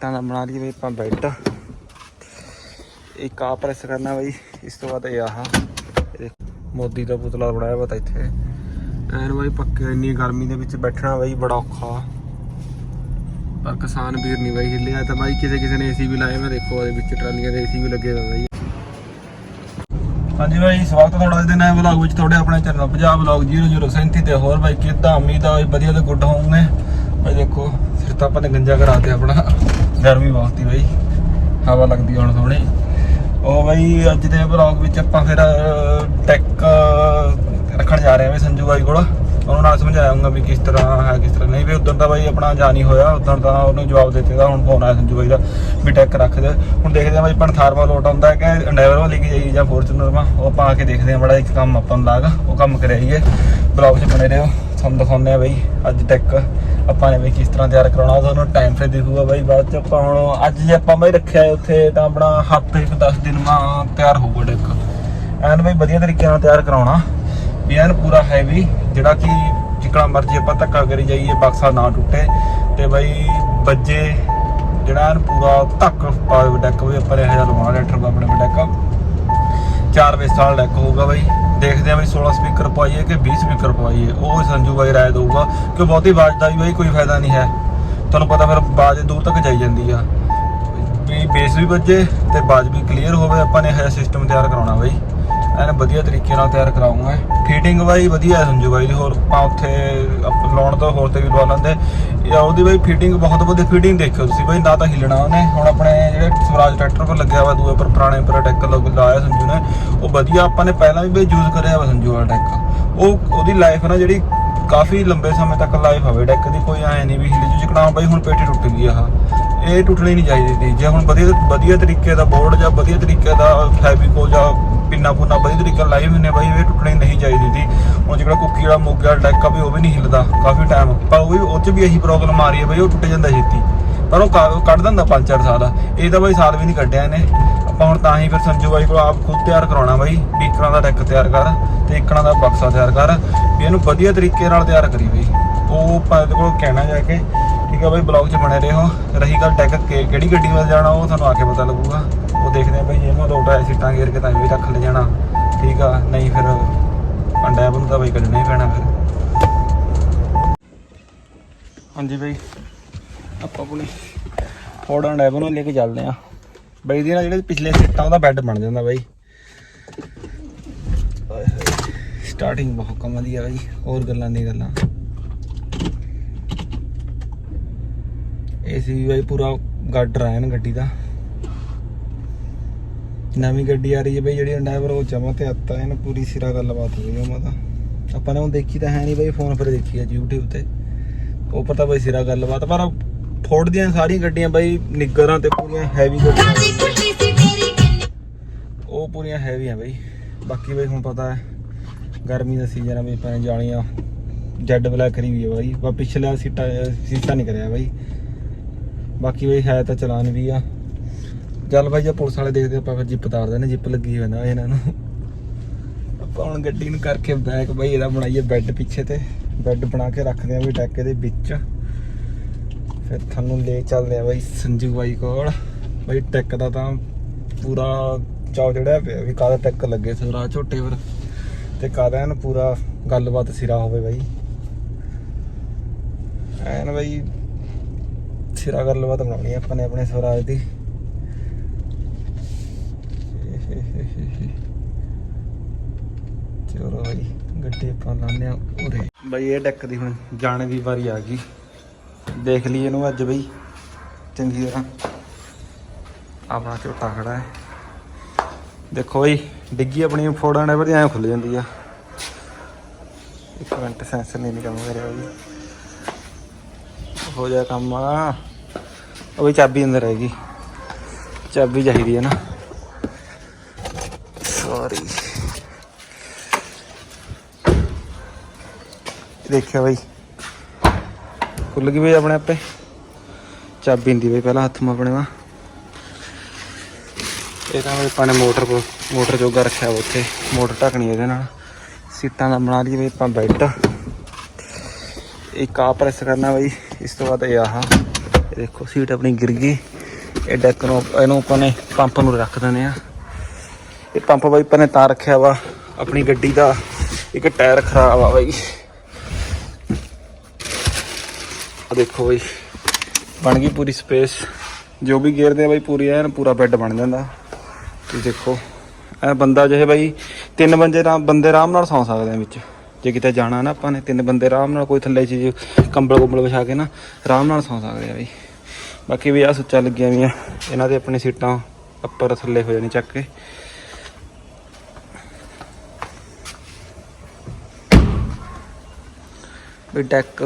ਸੀਟਾਂ ਦਾ ਬਣਾ ਲਈਏ ਬਈ, ਆਪਾਂ ਬੈੱਡ ਇੱਕ ਆ ਪ੍ਰੈਸ ਕਰਨਾ ਬਈ, ਇਸ ਤੋਂ ਬਾਅਦ ਇਹ ਆਹ। ਮੋਦੀ ਦਾ ਪੁਤਲਾ ਬਣਾਇਆ ਵਾ ਤਾਂ ਇੱਥੇ। ਐਨ ਬਾਈ ਪੱਕੇ ਇੰਨੀ ਗਰਮੀ ਦੇ ਵਿੱਚ ਬੈਠਣਾ ਬਈ ਬੜਾ ਔਖਾ। ਪਰ ਕਿਸਾਨ ਵੀਰ ਨਹੀਂ ਬਈ ਹਿੱਲਿਆ। ਤਾਂ ਬਾਈ ਕਿਸੇ ਕਿਸੇ ਨੇ ਏਸੀ ਵੀ ਲਾਏ ਮੈਂ ਦੇਖੋ ਉਹਦੇ ਵਿੱਚ ਟਰਾਲੀਆਂ ਦੇ ਏਸੀ ਵੀ ਲੱਗੇ ਹੋਏ ਬਾਈ। ਹਾਂਜੀ ਬਾਈ, ਸਵਾਗਤ ਤੁਹਾਡਾ ਅੱਜ ਦੇ ਨਵੇਂ ਵਲੌਗ ਵਿੱਚ। ਤੁਹਾਡੇ ਆਪਣੇ ਚੈਨਲ ਪੰਜਾਬ ਵਲੌਗ 0037 ਤੇ ਹੋਰ ਬਾਈ, ਕਿੱਦਾਂ? ਉਮੀਦ ਆ ਵਧੀਆ ਤੇ ਗੁੱਡ ਹੋਵੋਗੇ ਬਾਈ ਦੇਖੋ, ਸਿਰ ਤਾਂ ਆਪਾਂ ਨੇ ਗੰਜਾ ਕਰਾਤੇ ਆਪਣਾ। ਗਰਮੀ ਬਹੁਤ ਹੀ ਬਾਈ। ਹਵਾ ਲੱਗਦੀ ਹੁਣ ਸੋਹਣੀ। ਉਹ ਬਈ ਅੱਜ ਦੇ ਵਲੌਗ ਵਿੱਚ ਆਪਾਂ ਫਿਰ ਟੈਕ ਰੱਖਣ ਜਾ ਰਹੇ ਹਾਂ ਬਈ ਸੰਜੂ ਬਾਈ ਕੋਲ। ਉਹਨਾਂ ਨਾਲ ਸਮਝਾਉਂਗਾ ਵੀ ਕਿਸ ਤਰ੍ਹਾਂ ਹੈ, ਕਿਸ ਤਰ੍ਹਾਂ ਨਹੀਂ। ਵੀ ਉਦੋਂ ਦਾ ਬਾਈ ਆਪਣਾ ਜਾ ਨਹੀਂ ਹੋਇਆ। ਉਦੋਂ ਤਾਂ ਉਹਨੂੰ ਜਵਾਬ ਦਿੱਤੇ। ਦਾ ਹੁਣ ਫੋਨ ਆਇਆ ਸੰਜੂ ਬਾਈ ਦਾ ਵੀ ਟੈਕ ਰੱਖ ਦੇ। ਹੁਣ ਦੇਖਦੇ ਆ ਬਾਈ ਪਣ ਥਾਰਮਾ ਲੋਟ ਆਉਂਦਾ ਕਿ ਅੰਡਾਈਵਰ ਵਾਲੀ ਕੀ ਜਾਈ ਜਾਂ ਫੋਰਚੂਨਰ ਮਾ ਉਹ ਆਪਾਂ ਆ ਕੇ ਦੇਖਦੇ ਆ ਬੜਾ ਇੱਕ ਕੰਮ ਆਪਾਂ ਨੂੰ ਲਾਗ। ਉਹ ਕੰਮ ਕਰਾਈਏ ਬਲੌਗ 'ਚ ਬਣੇ ਰਹੋ। ਤੁਹਾਨੂੰ ਦਿਖਾਉਂਦੇ ਆ ਬਾਈ ਅੱਜ ਟੈਕ ਆਪਾਂ ਨੇ ਵੀ ਕਿਸ ਤਰ੍ਹਾਂ ਤਿਆਰ ਕਰਾਉਣਾ ਉਹ ਤੁਹਾਨੂੰ ਟਾਈਮ ਤੇ ਦਿਖੂਗਾ ਬਾਈ, ਬਾਅਦ ਚ ਆਪਾਂ ਹੁਣ ਅੱਜ ਜੇ ਆਪਾਂ ਬਾਈ ਰੱਖਿਆ ਹੈ ਉੱਥੇ, ਤਾਂ ਆਪਣਾ ਹਫ਼ਤੇ ਇੱਕ 10 ਦਿਨ ਮਾ ਤਿਆਰ ਹੋਊਗਾ ਟੈਕ ਐਨ ਬਾਈ ਵਧੀਆ ਤਰੀਕੇ ਨਾਲ ਤਿਆਰ ਕਰਾਉਣਾ। ਵੀ ਐਨ ਪੂਰਾ ਹੈਵੀ ਜਿਹੜਾ ਕਿ ਜਿਕਣਾ ਮਰਜ਼ੀ ਆਪਾਂ ਧੱਕਾ ਕਰੀ ਜਾਈਏ, ਬਕਸਾ ਨਾ ਟੁੱਟੇ, ਤੇ ਬਾਈ ਵੱਜੇ, ਜਿਹੜਾ ਐਨ ਪੂਰਾ ਧੱਕ ਪਾਵੇ ਡੈਕ ਵੀ ਆਪਾਂ ਨੇ ਇਹ ਜਿਹਾ ਲਵਾਉਣਾ ਲੈਟਰ ਆਪਣੇ ਡੈਕ 4 ਵਜੇ ਸਾਲ ਡੈਕ ਹੋਊਗਾ ਬਾਈ। ਦੇਖਦੇ ਆ ਵੀ 16 ਸਪੀਕਰ ਪਵਾਈਏ ਕਿ 20 ਸਪੀਕਰ ਪਵਾਈਏ। ਉਹ ਸੰਜੂ ਬਾਈ ਰਾਏ ਦਊਗਾ ਕਿ ਬਹੁਤੀ ਆਵਾਜ਼ ਦਾ ਵੀ ਬਾਈ ਕੋਈ ਫਾਇਦਾ ਨਹੀਂ ਹੈ। ਤੁਹਾਨੂੰ ਪਤਾ ਫਿਰ ਆਵਾਜ਼ ਦੂਰ ਤੱਕ ਜਾਈ ਜਾਂਦੀ ਆ। ਵੀ ਬੇਸ ਵੀ ਵੱਜੇ ਤੇ ਬਾਜ਼ ਵੀ ਕਲੀਅਰ ਹੋਵੇ, ਆਪਾਂ ਨੇ ਇਹ ਸਿਸਟਮ ਤਿਆਰ ਕਰਾਉਣਾ ਬਾਈ। ਐਨ ਵਧੀਆ ਤਰੀਕੇ ਨਾਲ ਤਿਆਰ ਕਰਾਉਂਗਾ। ਫਿਟਿੰਗ ਬਾਈ ਵਧੀਆ ਸੰਜੂ ਬਾਈ ਦੀ, ਹੋਰ ਆਪਾਂ ਉੱਥੇ ਲਾਉਣ ਤੋਂ ਹੋਰ ਤੇ ਵੀ ਲਵਾ ਲੈਂਦੇ। ਇਹ ਉਹਦੀ ਬਾਈ ਫਿਟਿੰਗ ਬਹੁਤ ਵਧੀਆ ਫਿਟਿੰਗ ਦੇਖਿਓ ਤੁਸੀਂ ਬਾਈ, ਨਾ ਤਾਂ ਹਿੱਲਣਾ ਉਹਨੇ। ਹੁਣ ਆਪਣੇ ਜਿਹੜੇ ਸਵਰਾਜ ਟਰੈਕਟਰ ਪਰ ਲੱਗਿਆ ਹੋਇਆ ਦੂਏ ਪਰ ਪੁਰਾਣੇ ਪਰ ਟੈਕ ਲਾਇਆ ਸੰਜੂ ਨੇ, ਉਹ ਵਧੀਆ ਆਪਾਂ ਨੇ ਪਹਿਲਾਂ ਵੀ ਬਾਈ ਯੂਜ਼ ਕਰਿਆ ਵਾ ਸੰਜੂ ਵਾਲਾ ਟੈਕ। ਉਹ, ਉਹਦੀ ਲਾਈਫ ਨਾ ਜਿਹੜੀ ਕਾਫੀ ਲੰਬੇ ਸਮੇਂ ਤੱਕ ਲਾਈਫ ਹੋਵੇ ਡੈਕ ਦੀ ਕੋਈ ਐ ਨਹੀਂ ਵੀ ਹਿੱਲ ਜੂ ਚਕਣਾ ਬਾਈ ਹੁਣ ਪੇਟੀ ਟੁੱਟ ਗਈ ਆਹ ਇਹ ਟੁੱਟਣੀ ਨਹੀਂ ਚਾਹੀਦੀ ਸੀ ਜੇ ਹੁਣ ਵਧੀਆ ਵਧੀਆ ਤਰੀਕੇ ਦਾ ਬੋਰਡ ਜਾਂ ਵਧੀਆ ਤਰੀਕੇ ਦਾ ਫੈਬਿਕੋ ਜਾਂ ਪਿੰਨਾ ਪੁੰਨਾ ਵਧੀਆ ਤਰੀਕੇ ਨਾਲ ਲਾਏ ਬਾਈ, ਇਹ ਟੁੱਟਣੀ ਨਹੀਂ ਚਾਹੀਦੀ ਸੀ। ਹੁਣ ਜਿਹੜਾ ਕੁੱਕੀ ਵਾਲਾ ਮੁੱਗਾ ਡੈਕ ਆ, ਵੀ ਉਹ ਵੀ ਨਹੀਂ ਹਿੱਲਦਾ, ਕਾਫੀ ਟਾਈਮ ਪਰ ਉਹ ਵੀ, ਉਹ 'ਚ ਵੀ ਇਹੀ ਪ੍ਰੋਬਲਮ ਆ ਰਹੀ ਹੈ ਬਾਈ, ਉਹ ਟੁੱਟ ਜਾਂਦਾ ਛੇਤੀ। ਪਰ ਉਹ ਕੱਢ ਦਿੰਦਾ 5-4 ਸਾਲ। ਇਹ ਤਾਂ ਬਾਈ ਸਾਲ ਵੀ ਨਹੀਂ ਕੱਢਿਆ ਇਹਨੇ। ਆਪਾਂ ਹੁਣ ਤਾਂ ਹੀ ਫਿਰ ਸੰਜੂ ਬਾਈ ਕੋਲ ਆਪ ਖੁਦ ਤਿਆਰ ਕਰਾਉਣਾ ਬਾਈ, ਵੀ ਇੱਕਣਾ ਦਾ ਡੈਕ ਤਿਆਰ ਕਰ ਤੇ ਇੱਕਣਾ ਦਾ ਬਕਸਾ ਤਿਆਰ ਕਰ, ਵੀ ਇਹਨੂੰ ਵਧੀਆ ਤਰੀਕੇ ਨਾਲ ਤਿਆਰ ਕਰੀ ਬਈ। ਉਹ ਆਪਾਂ ਇਹਦੇ ਕੋਲ ਕਹਿਣਾ ਜਾ ਕੇ, ਠੀਕ ਆ ਬਾਈ ਬਲੌਗ 'ਚ ਬਣੇ ਰਹੋ। ਰਹੀ ਗੱਲ ਟੈਕ ਕਿ- ਕਿਹੜੀ ਗੱਡੀ ਵੱਲ ਜਾਣਾ, ਉਹ ਤੁਹਾਨੂੰ ਆ ਕੇ ਪਤਾ ਲੱਗੂਗਾ। ਉਹ ਦੇਖਦੇ ਆ ਬਾਈ ਜੇ ਮੈਂ ਲੋਟ ਆਇਆ ਸੀਟਾਂ ਗੇਰ ਕੇ ਤਾਂ ਵੀ ਰੱਖ ਲੈ ਜਾਣਾ। ਠੀਕ ਆ, ਨਹੀਂ ਫਿਰ ਅੰਡਾ ਨੂੰ ਤਾਂ ਬਾਈ ਕੱਢਣਾ ਹੀ ਪੈਣਾ ਫਿਰ। ਹਾਂਜੀ ਬਾਈ, ਆਪਾਂ ਆਪਣੀ ਫੋਰਡ ਐਂਡ ਨੂੰ ਲੈ ਕੇ ਚੱਲਦੇ ਆ। ਬਾਈ ਦੀ ਨਾ ਜਿਹੜੇ ਪਿਛਲੇ ਸੀਟਾਂ ਉਹਦਾ ਬੈੱਡ ਬਣ ਜਾਂਦਾ ਬਾਈ। ਸਟਾਰਟਿੰਗ ਬਹੁਤ ਕਮਾਲ ਦੀ ਆ ਬਾਈ, ਹੋਰ ਗੱਲਾਂ ਦੀ ਗੱਲਾਂ। ਏਸੀ ਵੀ ਬਾਈ ਪੂਰਾ ਗੱਡ ਆਇਆ ਗੱਡੀ ਦਾ। ਨਵੀਂ ਗੱਡੀ ਆ ਰਹੀ ਹੈ ਬਾਈ ਜਿਹੜੀ ਡਰਾਈਵਰ ਉਹ ਜਮਾ ਤੇ ਆਤਾ ਹੈ ਨਾ ਪੂਰੀ ਸਿਰਾ ਗੱਲਬਾਤ ਹੋਈ ਉਹ ਮਾਤਾ ਆਪਾਂ ਨੇ ਉਹ ਦੇਖੀ ਤਾਂ ਹੈ ਨਹੀਂ ਬਾਈ ਫੋਨ ਪਰ ਦੇਖੀ ਆ YouTube ਤੇ। ਉਹ ਪਤਾ ਬਾਈ ਸਿਰਾ ਗੱਲਬਾਤ ਪਰ ਫੋਰਡ ਦੀਆਂ ਸਾਰੀਆਂ ਗੱਡੀਆਂ ਬਾਈ ਨਿੱਗਰਾਂ ਤੇ ਪੂਰੀਆਂ ਹੈਵੀ ਗੱਡੀਆਂ। ਉਹ ਪੂਰੀਆਂ ਹੈਵੀ ਆ ਬਾਈ। ਬਾਕੀ ਬਾਈ ਹੁਣ ਪਤਾ ਹੈ ਗਰਮੀ ਦਾ ਸੀਜ਼ਨ ਆ ਬਈ ਪੈਣ ਜਾਲੀਆਂ ਜੈਡ ਬਲੈਕ ਕਰੀ ਵੀ ਆ ਬਾਈ। ਬਾ ਪਿਛਲਾ ਸੀਟਾ ਸੀਟਾ ਨਹੀਂ ਕਰਿਆ ਬਾਈ। ਬਾਕੀ ਬਾਈ ਹੈ ਤਾਂ ਚਲਾਨ ਵੀ ਆ। ਚੱਲ ਬਾਈ, ਜੇ ਪੁਲਿਸ ਵਾਲੇ ਦੇਖਦੇ ਆਪਾਂ ਫਿਰ ਜਿੱਪ ਤਾਰਦੇ ਨੇ, ਜਿੱਪ ਲੱਗੀ ਹੋਈ ਨਾ ਇਹਨਾਂ ਨੂੰ। ਆਪਾਂ ਹੁਣ ਗੱਡੀ ਨੂੰ ਕਰਕੇ ਬੈਕ ਬਾਈ, ਇਹਦਾ ਬਣਾਈਏ ਬੈੱਡ ਪਿੱਛੇ ਤੇ। ਬੈੱਡ ਬਣਾ ਕੇ ਰੱਖਦੇ ਆ ਵੀ ਟੈਕੇ ਦੇ ਵਿੱਚ। ਫਿਰ ਤੁਹਾਨੂੰ ਲੈ ਚੱਲਦੇ ਆ ਬਾਈ, ਸੰਜੂ ਬਾਈ ਕੋਲ। ਬਾਈ, ਟੈਕ ਦਾ ਤਾਂ ਪੂਰਾ ਚਾਉ ਚੜਿਆ ਪਿਆ ਵੀ ਕਾਹਦਾ ਟੈਕ ਲੱਗੇ ਸਵਰਾ ਝੋਟੇ ਪਰ। ਤੇ ਕਾਹਦਾ ਐਨ ਪੂਰਾ ਗੱਲਬਾਤ ਸਿਰਾ ਹੋਵੇ ਬਾਈ। ਐਨ ਬਾਈ, ਸਿਰਾ ਗੱਲਬਾਤ ਬਣਾਉਣੀ ਆਪਾਂ ਨੇ ਆਪਣੇ ਸਵਰਾਜ ਦੀ ਚਲੋ ਬਾਈ ਗੱਡੀ ਆਪਾਂ ਲਾਉਂਦੇ ਆ ਉਰੇ। ਬਾਈ ਇਹ ਡੈਕ ਦੀ ਹੁਣ ਜਾਣ ਦੀ ਵਾਰੀ ਆ ਗਈ। ਦੇਖ ਲਈ ਇਹਨੂੰ ਅੱਜ ਬਈ। ਚੰਗੀ ਤਰ੍ਹਾਂ ਆਪਣਾ ਝੋਟਾ ਖੜਾ ਹੈ। ਦੇਖੋ ਬਈ, ਡਿੱਗੀ ਆਪਣੀ ਫੋੜਾਂ ਨੇ ਬੜੀ ਐਂ ਖੁੱਲ ਜਾਂਦੀ ਆ। ਇੱਕ ਮਿੰਟ ਸੈਂਸਰ ਨਹੀਂ ਨਿਕਲ ਰਿਹਾ ਬਈ। ਹੋ ਜਾ ਕੰਮ ਆ। ਉਹ ਵੀ ਚਾਬੀ ਅੰਦਰ ਹੈਗੀ ਚਾਬੀ ਚਾਹੀਦੀ ਹੈ ਨਾ ਸੌਰੀ ਦੇਖਿਆ ਬਾਈ। ਖੁੱਲ ਗਈ ਬਈ ਆਪਣੇ ਆਪੇ। ਚਾਬੀ ਹੁੰਦੀ ਬਈ ਪਹਿਲਾਂ ਹੱਥ ਮਾ ਆਪਣੇ ਵਾ ਇਹ ਤਾਂ ਆਪਾਂ ਨੇ ਮੋਟਰ ਮੋਟਰ ਜੋਗਾ ਰੱਖਿਆ ਵਾ ਉੱਥੇ। ਮੋਟਰ ਢੱਕਣੀ ਇਹਦੇ ਨਾਲ। ਸੀਟਾਂ ਦਾ ਬਣਾ ਲਈਏ ਬਈ ਆਪਾਂ ਬੈੱਡ। ਇੱਕ ਆ ਪ੍ਰੈਸ ਕਰਨਾ ਬਈ। ਇਸ ਤੋਂ ਬਾਅਦ ਇਹ ਆਹ। ਦੇਖੋ ਸੀਟ ਆਪਣੀ ਗਿਰ ਗਈ। ਇਹ ਡੈਕ ਨੂੰ ਇਹਨੂੰ ਆਪਾਂ ਨੇ ਪੰਪ ਨੂੰ ਰੱਖ ਦਿੰਦੇ ਆ। ਇਹ ਪੰਪ ਬਾਈ ਆਪਾਂ ਨੇ ਤਾਂ ਰੱਖਿਆ ਵਾ। ਆਪਣੀ ਗੱਡੀ ਦਾ ਇੱਕ ਟਾਇਰ ਖਰਾਬ ਆ ਬਾਈ। ਆ ਦੇਖੋ ਬਾਈ, ਬਣ ਗਈ ਪੂਰੀ ਸਪੇਸ ਜੋ ਵੀ ਗੇਰਦੇ ਆ ਬਾਈ, ਪੂਰੀ ਐਨ ਪੂਰਾ ਬੈੱਡ ਬਣ ਜਾਂਦਾ। ਤੁਸੀਂ ਦੇਖੋ, ਇਹ ਬੰਦਾ ਜਿਹੇ ਬਾਈ, ਤਿੰਨ ਬੰਦੇ ਆਰਾਮ ਬੰਦੇ ਆਰਾਮ ਨਾਲ ਸੌਂ ਸਕਦੇ ਆ ਵਿੱਚ। ਜੇ ਕਿਤੇ ਜਾਣਾ ਨਾ ਆਪਾਂ ਨੇ, ਤਿੰਨ ਬੰਦੇ ਆਰਾਮ ਨਾਲ ਕੋਈ ਥੱਲੇ ਚੀਜ਼, ਕੰਬਲ ਕੁੰਬਲ ਵਿਛਾ ਕੇ ਨਾ, ਆਰਾਮ ਨਾਲ ਸੌਂ ਸਕਦੇ ਆ ਬਾਈ। ਬਾਕੀ ਵੀ ਆ ਸੁੱਚਾ ਲੱਗੀਆਂ ਵੀ ਇਹਨਾਂ ਦੇ ਆਪਣੀ ਸੀਟਾਂ ਉੱਪਰ ਥੱਲੇ ਹੋ ਜਾਣੀ ਚੱਕ ਕੇ। ਵੀ ਡੈਕ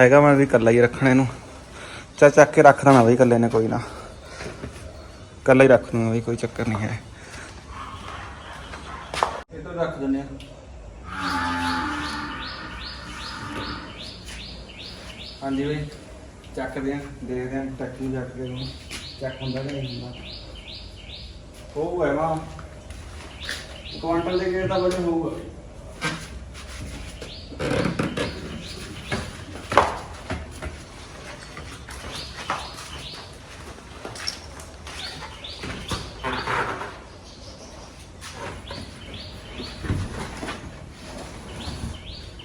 ਹੈਗਾ ਮੈਂ ਵੀ ਇਕੱਲਾ ਹੀ ਰੱਖਣਾ ਇਹਨੂੰ। ਚਾ ਚੱਕ ਕੇ ਰੱਖ ਦੇਣਾ ਬਈ ਇਕੱਲੇ ਨੇ ਕੋਈ ਨਾ। ਇਕੱਲਾ ਹੀ ਰੱਖ ਦੂੰਗਾ ਬਈ ਕੋਈ ਚੱਕਰ ਨਹੀਂ ਹੈ। ਇਹ ਤਾਂ ਰੱਖ ਦਿੰਦੇ ਆ। ਹਾਂਜੀ ਬਈ, ਚੱਕਦੇ ਆ, ਦੇਖਦੇ ਆ ਟੱਕੀ ਨੂੰ ਚੱਕ ਕੇ ਉਹਨੂੰ ਚੱਕ ਹੁੰਦਾ ਕਿ ਨਹੀਂ ਹੁੰਦਾ। ਹੋਊਗਾ ਮਾ ਕੁਆਂਟਲ ਦੇ ਗੇਟ ਦਾ ਵਜਨ ਹੋਊਗਾ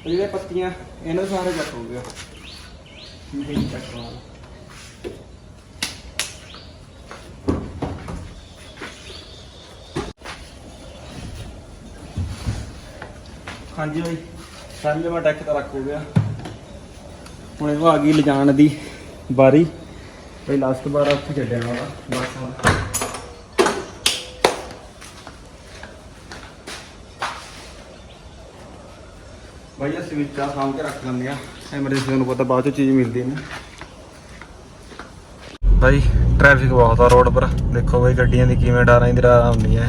ਇਹ ਜਿਹੜੇ ਪੱਤੀਆਂ ਇਹਨਾਂ ਸਾਰੇ ਚੱਕ ਹੋ ਗਿਆ ਨਹੀਂ ਚੱਕ ਵਾਲਾ ਹਾਂਜੀ ਬਾਈ ਪੰਜਵਾਂ ਟੈਕ ਤਾਂ ਰੱਖ ਹੋ ਗਿਆ। ਹੁਣ ਇਹ ਆ ਗਈ ਲਿਜਾਣ ਦੀ ਬਾਰੀ ਬਈ ਲਾਸਟ ਵਾਰ ਉੱਥੇ ਛੱਡਿਆ ਵਾਲਾ ਬਸ ਹੁਣ ਭਾਈ ਅਸੀਂ ਵਿੱਚ ਸਾਂਭ ਕੇ ਰੱਖ ਲੈਂਦੇ ਆ ਐਮਰਜੈਂਸੀ ਨੂੰ ਪਤਾ ਬਾਅਦ ਚ ਚੀਜ਼ ਮਿਲਦੀ ਨਹੀਂ। ਭਾਈ ਟ੍ਰੈਫਿਕ ਬਹੁਤ ਆ ਰੋਡ ਪਰ। ਦੇਖੋ ਭਾਈ ਗੱਡੀਆਂ ਦੀ ਕਿਵੇਂ ਡਾਰਾਂ ਦੀ ਡਾਰਾਂ ਹੁੰਦੀਆਂ।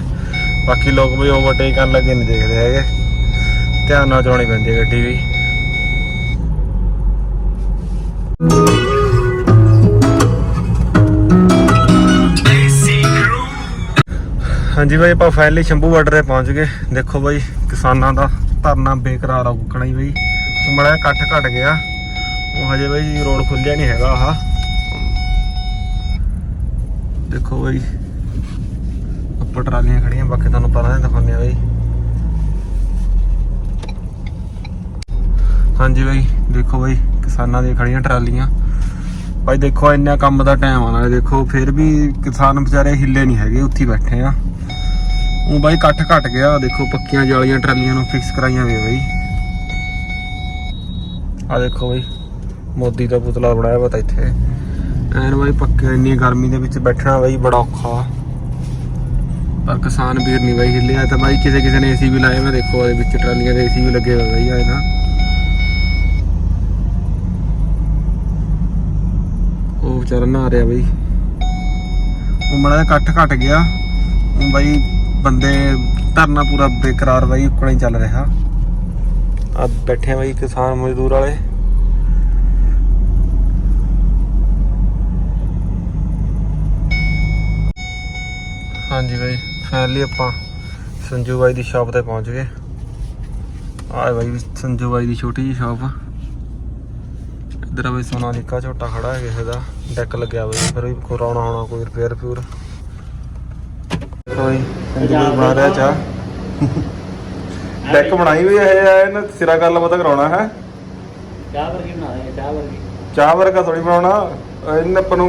ਬਾਕੀ ਲੋਕ ਵੀ ਓਵਰਟੇਕ ਕਰਨ ਲੱਗੇ ਨਹੀਂ ਦੇਖਦੇ ਹੈਗੇ। ਧਿਆਨ ਨਾਲ ਚਲਾਉਣੀ ਪੈਂਦੀ ਹੈ ਗੱਡੀ ਵੀ। ਹਾਂਜੀ ਭਾਈ ਆਪਾਂ ਫਾਈਨਲੀ ਸ਼ੰਭੂ ਬਾਰਡਰ ਤੇ ਪਹੁੰਚ ਗਏ। ਦੇਖੋ ਭਾਈ ਕਿਸਾਨਾਂ ਦਾ ਧਰਨਾ ਬੇਕਰਾਰ ਆ ਕੁੱਕਣਾ ਹੀ ਬਈ ਮੜਾ ਇਕੱਠ ਘਟ ਗਿਆ। ਉਹ ਹਜੇ ਭਾਈ ਰੋਡ ਖੁੱਲਿਆ ਨਹੀਂ ਹੈਗਾ ਆਹ। ਦੇਖੋ ਭਾਈ ਉੱਪਰ ਟਰਾਲੀਆਂ ਖੜੀਆਂ ਬਾਕੀ ਤੁਹਾਨੂੰ ਪਤਾ ਦਿਖਾਉਂਦੇ ਆ ਭਾਈ ਹਾਂਜੀ ਭਾਈ ਦੇਖੋ ਭਾਈ ਕਿਸਾਨਾਂ ਦੀਆਂ ਖੜੀਆਂ ਟਰਾਲੀਆਂ। ਭਾਈ ਦੇਖੋ, ਇੰਨਾ ਕੰਮ ਦਾ ਟਾਈਮ ਆ ਨਾਲੇ ਦੇਖੋ, ਫਿਰ ਵੀ ਕਿਸਾਨ ਵਿਚਾਰੇ ਹਿੱਲੇ ਨਹੀਂ ਹੈਗੇ, ਉੱਥੇ ਬੈਠੇ ਆ। ਉਹ ਬਾਈ ਇਕੱਠ ਘਟ ਗਿਆ, ਦੇਖੋ ਪੱਕੀਆਂ ਜਾਲੀਆਂ ਟਰਾਲੀਆਂ ਨੂੰ ਫਿਕਸ ਕਰਾਈਆਂ ਵੇ ਬਾਈ। ਆ ਦੇਖੋ ਬਾਈ, ਮੋਦੀ ਦਾ ਪੁਤਲਾ ਬਣਾਇਆ ਪਤਾ ਇੱਥੇ। ਐਨ ਬਾਈ ਪੱਕੇ ਇੰਨੀ ਗਰਮੀ ਦੇ ਵਿੱਚ ਬੈਠਣਾ ਬਾਈ ਬੜਾ ਔਖਾ। ਪਰ ਕਿਸਾਨ ਵੀਰ ਨਹੀਂ ਬਾਈ ਹਿੱਲਿਆ ਤਾਂ ਬਾਈ ਕਿਸੇ ਕਿਸੇ ਨੇ ਏਸੀ ਵੀ ਲਾਏ ਮੈਂ ਦੇਖੋ ਉਹਦੇ ਵਿੱਚ ਟਰਾਲੀਆਂ ਦੇ ਏਸੀ ਵੀ ਲੱਗੇ ਹੋਏ ਬਾਈ ਆ ਇਹਦਾ ਉਹ ਵਿਚਾਰਾ ਨਹਾ ਰਿਹਾ ਬਾਈ। ਉਹ ਮੜਾ ਇਕੱਠ ਘਟ ਗਿਆ। ਬਾਈ ਬੰਦੇ ਧਰਨਾ ਪੂਰਾ ਬੇਕਰਾਰ ਬਾਈ ਉੱਕਣਾ ਹੀ ਚੱਲ ਰਿਹਾ। ਆ ਬੈਠੇ ਆ ਬਾਈ ਕਿਸਾਨ ਮਜ਼ਦੂਰ ਵਾਲੇ। ਹਾਂਜੀ ਬਾਈ ਫਾਈਨਲੀ ਆਪਾਂ ਸੰਜੂ ਬਾਈ ਦੀ ਸ਼ਾਪ ਤੇ ਪਹੁੰਚ ਗਏ। ਆਏ ਬਾਈ ਸੰਜੂ ਬਾਈ ਦੀ ਛੋਟੀ ਜਿਹੀ ਸ਼ਾਪ ਆ ਇੱਧਰ ਆ ਬਈ ਸੋਨਾਲੀਕਾ ਝੋਟਾ ਖੜਾ ਹੈ ਕਿਸੇ ਦਾ। ਡੈਕ ਲੱਗਿਆ ਬਈ ਫਿਰ ਵੀ ਕਰਾਉਣਾ ਹੋਣਾ, ਕੋਈ ਰਿਪੇਅਰ ਪਿਊਰ ਕੋਈ ਡੈਕ ਬਣਾਈ ਵੀ ਇਹ ਆ ਇਹਨਾਂ ਸਿਰਾ ਗੱਲ ਪਤਾ ਕਰਾਉਣਾ ਹੈ? ਚਾਹ ਵਰਗੀ ਬਣਾ ਦੇ ਚਾਹ ਵਰਗੀ। ਚਾਹ ਵਰਗਾ ਥੋੜੀ ਬਣਾਉਣਾ ਇਹਨਾਂ ਆਪਾਂ ਨੂੰ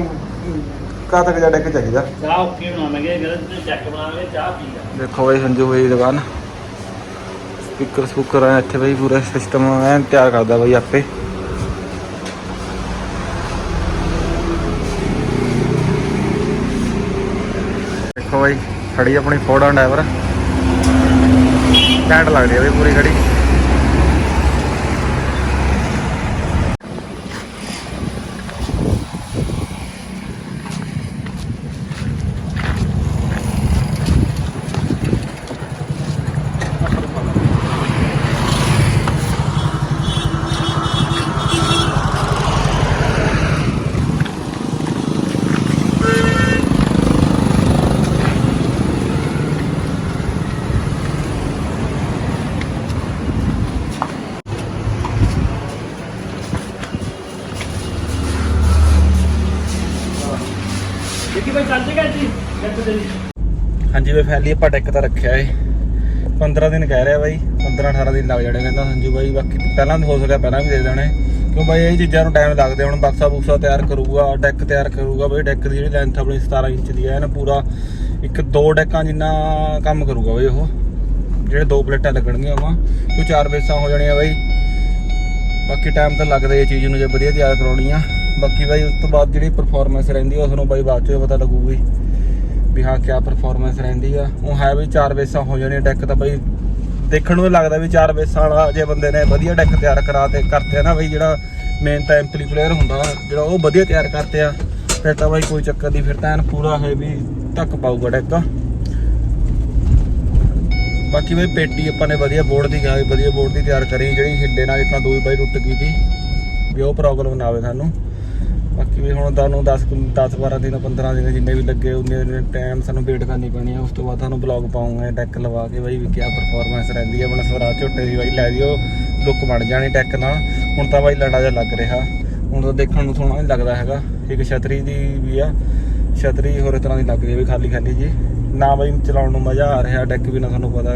ਕਾ ਤੱਕ ਜਾ ਡੈਕ ਚਾਹੀਦਾ। ਚਾਹ ਓਕੇ ਬਣਾਵਾਂਗੇ ਜਦੋਂ ਤੁਸੀਂ ਚੈੱਕ ਬਣਾਵਾਂਗੇ ਚਾਹ ਪੀਗਾ ਦੇਖੋ ਬਈ ਸੰਜੂ ਬਾਈ ਦੁਕਾਨ। ਸਪੀਕਰ ਸਪੂਕਰ ਆ ਇੱਥੇ ਬਈ ਪੂਰਾ ਸਿਸਟਮ ਐਨ ਤਿਆਰ ਕਰਦਾ ਬਈ ਆਪੇ। ਦੇਖੋ ਬਈ ਖੜੀ ਆਪਣੀ ਫੋਰਡ ਡਰਾਈਵਰ ਘੈਂਟ ਲੱਗਦੀ ਆ ਬਈ ਪੂਰੀ ਖੜੀ ਹਾਂਜੀ ਫੈਲੀ ਆਪਾਂ ਡੈਕ ਤਾਂ ਰੱਖਿਆ ਏ। 15 ਦਿਨ ਕਹਿ ਰਿਹਾ ਬਾਈ 15 18 ਦਿਨ ਲੱਗ ਜਾਣੇ ਕਹਿੰਦਾ ਸੰਜੂ ਬਾਈ, ਬਾਕੀ ਪਹਿਲਾਂ ਤਾਂ ਹੋ ਸਕਿਆ, ਪਹਿਲਾਂ ਵੀ ਦੇ ਦੇਣੇ। ਕਿਉਂ ਬਾਈ, ਇਹ ਚੀਜ਼ਾਂ ਨੂੰ ਟਾਈਮ ਲੱਗਦਾ ਹੁਣ। ਬਕਸਾ ਬੁਕਸਾ ਤਿਆਰ ਕਰੂਗਾ ਡੈਕ ਤਿਆਰ ਕਰੂਗਾ ਬਾਈ। ਡੈਕ ਦੀ ਜਿਹੜੀ ਲੈਂਥ ਆਪਣੀ 17 ਇੰਚ ਦੀ ਹੈ ਨਾ ਪੂਰਾ ਇੱਕ ਦੋ ਡੈਕਾਂ ਜਿੰਨਾ ਕੰਮ ਕਰੂਗਾ ਬਾਈ ਉਹ। ਜਿਹੜੇ ਦੋ ਪਲੇਟਾਂ ਲੱਗਣਗੀਆਂ ਵਾ ਕਿਉਂ ਚਾਰ ਬੇਸਾਂ ਹੋ ਜਾਣੀਆਂ ਬਾਈ। ਬਾਕੀ ਟਾਈਮ ਤਾਂ ਲੱਗਦਾ ਇਹ ਚੀਜ਼ ਨੂੰ ਜੇ ਵਧੀਆ ਤਿਆਰ ਕਰਾਉਣੀ ਆ। ਬਾਕੀ ਬਾਈ, ਉਸ ਤੋਂ ਬਾਅਦ ਜਿਹੜੀ ਪਰਫਾਰਮੈਂਸ ਰਹਿੰਦੀ ਆ, ਉਸ ਨੂੰ ਬਾਈ ਬਾਅਦ 'ਚੋਂ ਪਤਾ ਲੱਗੂਗੀ। ਵੀ ਹਾਂ, ਕਿਆ ਪਰਫਾਰਮੈਂਸ ਰਹਿੰਦੀ ਆ। ਉਹ ਹੈ ਵੀ ਚਾਰ ਬੇਸਾਂ ਹੋ ਜਾਣੀਆਂ ਡੈਕ ਤਾਂ ਬਈ ਦੇਖਣ ਨੂੰ ਇਹ ਲੱਗਦਾ ਵੀ ਚਾਰ ਬੇਸਾਂ ਵਾਲਾ ਜੇ ਬੰਦੇ ਨੇ ਵਧੀਆ ਡੈਕ ਤਿਆਰ ਕਰਾ ਤੇ ਕਰਤੇ ਆ ਨਾ ਬਈ ਜਿਹੜਾ ਮੇਨ ਤਾਂ ਐਂਪਲੀਫਾਇਰ ਹੁੰਦਾ, ਜਿਹੜਾ ਉਹ ਵਧੀਆ ਤਿਆਰ ਕਰਤੇ ਆ, ਫਿਰ ਤਾਂ ਬਾਈ ਕੋਈ ਚੱਕਰ ਨਹੀਂ ਫਿਰ ਤਾਂ ਐਨ ਪੂਰਾ ਹੈ ਵੀ ਧੱਕ ਪਾਊਗਾ ਡੈਕ ਬਾਕੀ ਬਈ ਪੇਟੀ ਆਪਾਂ ਨੇ ਵਧੀਆ ਬੋਰਡ ਦੀ ਗਾਈ, ਵਧੀਆ ਬੋਰਡ ਦੀ ਤਿਆਰ ਕਰੀ, ਜਿਹੜੀ ਹਿੱਡੇ ਨਾਲ ਇਤਾਂ ਦੂਈ ਬਾਈ ਟੁੱਟ ਗਈ ਸੀ, ਵੀ ਉਹ ਪ੍ਰੋਬਲਮ ਨਾ ਆਵੇ ਸਾਨੂੰ। ਬਾਕੀ ਵੀ ਹੁਣ ਤੁਹਾਨੂੰ 10 10 12 ਦਿਨ 15 ਦਿਨ ਜਿੰਨੇ ਵੀ ਲੱਗੇ ਉਹਨੇ ਟਾਈਮ ਸਾਨੂੰ ਵੇਟ ਕਰਨੀ ਪੈਣੀ ਆ। ਉਸ ਤੋਂ ਬਾਅਦ ਤੁਹਾਨੂੰ ਬਲੌਗ ਪਾਉਂਗੇ ਡੈਕ ਲਵਾ ਕੇ ਬਾਈ, ਵੀ ਕਿਆ ਪਰਫਾਰਮੈਂਸ ਰਹਿੰਦੀ ਆ। ਆਪਣਾ ਸਵਰਾ ਝੋਟੇ ਦੀ ਬਾਈ, ਲੈ ਜਿਓ। ਲੁੱਕ ਬਣ ਜਾਣੀ ਟੈਕ ਨਾਲ। ਹੁਣ ਤਾਂ ਬਾਈ ਲੜਾ ਜਿਹਾ ਲੱਗ ਰਿਹਾ। ਹੁਣ ਤਾਂ ਦੇਖਣ ਨੂੰ ਸੋਹਣਾ ਨਹੀਂ ਲੱਗਦਾ ਹੈਗਾ। ਇੱਕ ਛਤਰੀ ਦੀ ਵੀ ਆ। ਛਤਰੀ ਹੋਰ ਤਰ੍ਹਾਂ ਦੀ ਲੱਗ ਰਹੀ ਹੈ ਵੀ ਖਾਲੀ ਖਾਲੀ ਜੀ। ਨਾ ਬਾਈ ਚਲਾਉਣ ਨੂੰ ਮਜ਼ਾ ਆ ਰਿਹਾ। ਡੈਕ ਵੀ ਨਾ ਤੁਹਾਨੂੰ ਪਤਾ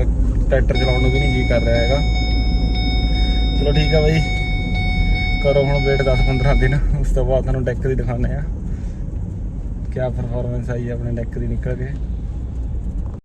ਟਰੈਕਟਰ ਚਲਾਉਣ ਨੂੰ ਵੀ ਨਹੀਂ ਜੀ ਕਰ ਰਿਹਾ ਹੈਗਾ। ਚਲੋ ਠੀਕ ਆ ਬਾਈ। ਕਰੋ ਹੁਣ ਵੇਟ 10 15 ਦਿਨ। ਉਸ ਤੋਂ ਬਾਅਦ ਤੁਹਾਨੂੰ ਡੈਕ ਦੀ ਦਿਖਾਉਂਦੇ ਆ ਕਿਆ ਪਰਫਾਰਮੈਂਸ ਆਈ ਹੈ, ਆਪਣੇ ਡੈਕ ਦੀ ਨਿਕਲ ਕੇ।